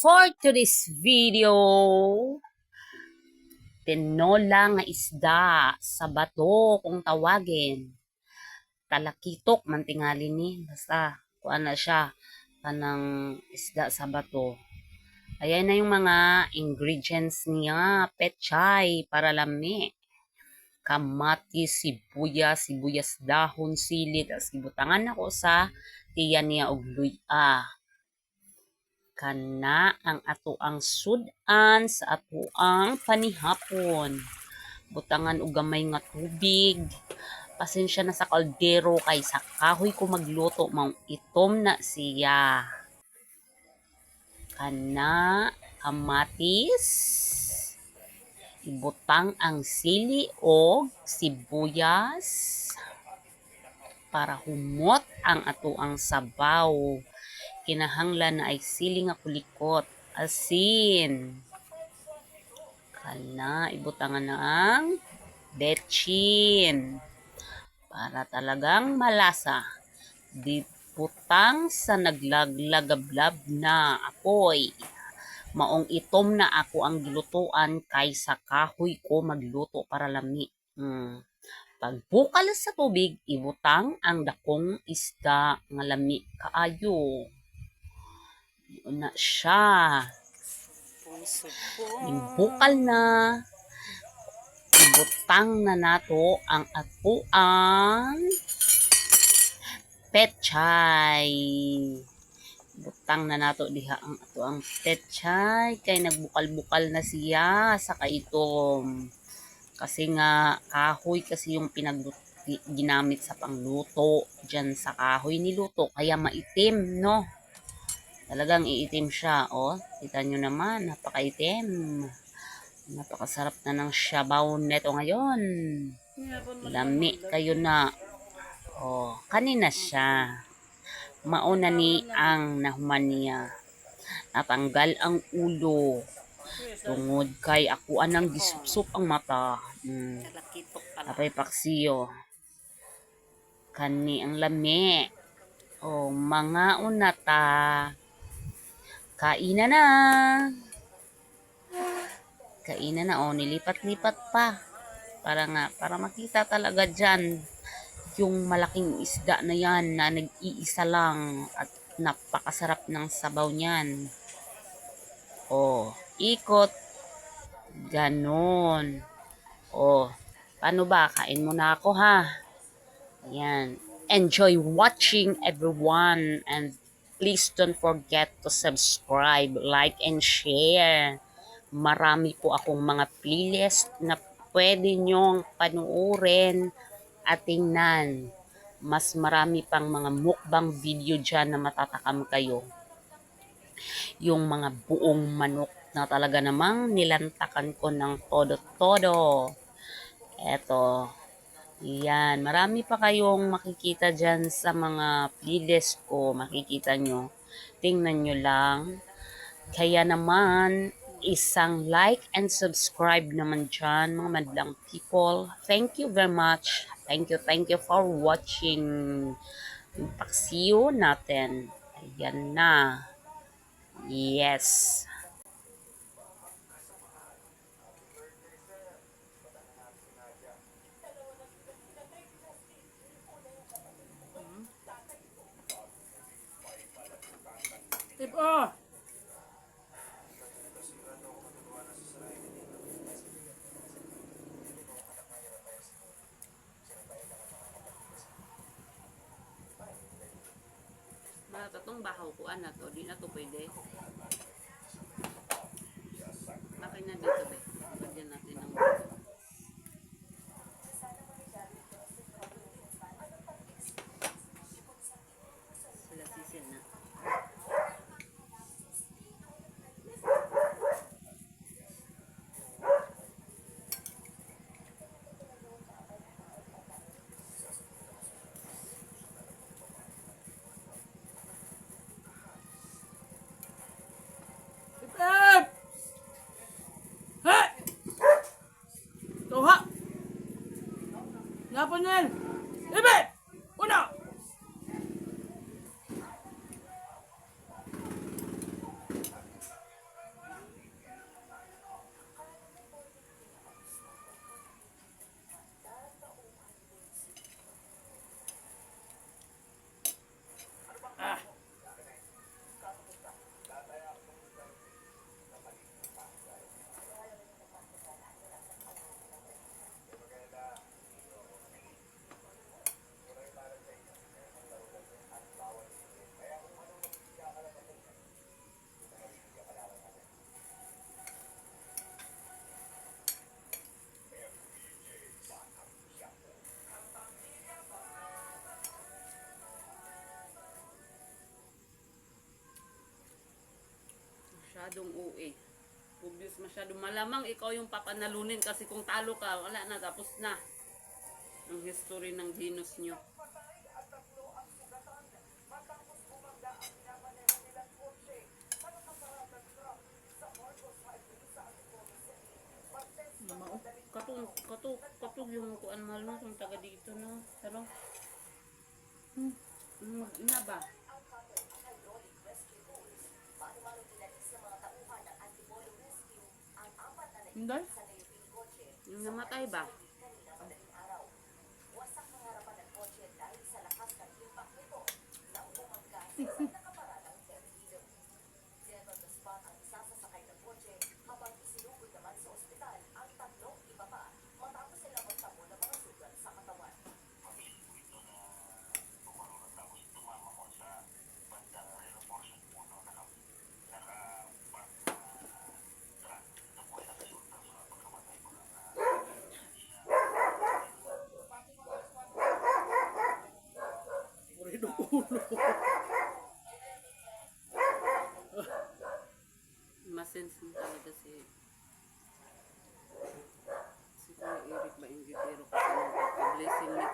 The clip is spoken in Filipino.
for today's video, tinola nga isda sa bato kung tawagin. Talakitok man tingali ni. Basta, kuan na siya. Kanang isda sa bato. Ayan na yung mga ingredients niya. Pechay para lami. Kamatis, sibuyas, sibuyas dahon, sili. Tapos ibutangan ako sa tiyan niya og luya kana ang ato ang sudan sa ato ang panihapon. Butangan og gamay nga tubig. Pasensya na sa kaldero kay sa kahoy ko magluto mao itom na siya. Kana kamatis. Ibutang ang sili o sibuyas para humot ang ato ang sabaw kinahanglan na ay sili nga kulikot, asin. Kana, ibutangan na ang betchin. Para talagang malasa. Diputang sa naglaglagablab na apoy. Maong itom na ako ang gilutuan kaysa kahoy ko magluto para lami. Hmm. Pagbukal sa tubig, ibutang ang dakong isda nga lami kaayo na siya. Imbukal na. Ibutang na nato ang atuang petchay. Butang na nato diha ang atuang petchay kay nagbukal-bukal na siya sa kaitom. Kasi nga kahoy kasi yung pinag ginamit sa pangluto dyan sa kahoy niluto kaya maitim no Talagang iitim siya, oh. Kita nyo naman, napakaitim. Napakasarap na ng shabaw neto ngayon. Lami kayo na. Oh, kanina siya. Mauna ni ang nahuman niya. Natanggal ang ulo. Tungod kay ako anang gisupsup ang mata. Hmm. Apay paksiyo. Kani ang lami. Oh, mga unata. Kainan na. Kainan na. Oh, nilipat-lipat pa. Para nga, para makita talaga dyan yung malaking isda na yan na nag-iisa lang at napakasarap ng sabaw niyan. Oh, ikot. Ganon. Oh, paano ba? Kain muna ako ha. Ayan. Enjoy watching everyone and Please don't forget to subscribe, like, and share. Marami po akong mga playlist na pwede nyong panuorin at tingnan. Mas marami pang mga mukbang video dyan na matatakam kayo. Yung mga buong manok na talaga namang nilantakan ko ng todo-todo. Eto, yan, marami pa kayong makikita dyan sa mga playlist ko, makikita nyo. Tingnan nyo lang. Kaya naman, isang like and subscribe naman dyan, mga madlang people. Thank you very much. Thank you, thank you for watching paksiyo natin. Ayan na. Yes. Tip oh! Mga tatong bahaw ko ana to, di na to pwede. Bakit na dito be? Lagyan natin ng sila sisil na. Tip up! Ha! Tuha! Yan! Ibe! Masyadong OA. Obvious masyado. Malamang ikaw yung papanalunin kasi kung talo ka, wala na, tapos na. Ang history ng Venus nyo. Mao, katong katong katong yung kuan mahal no yung taga dito no. Pero hmm, ina ba? Hindi? Yung namatay ba? Purido ulo. Masens mo talaga si si Kuya Eric ba yung gitero kasi nagpag-blessing ni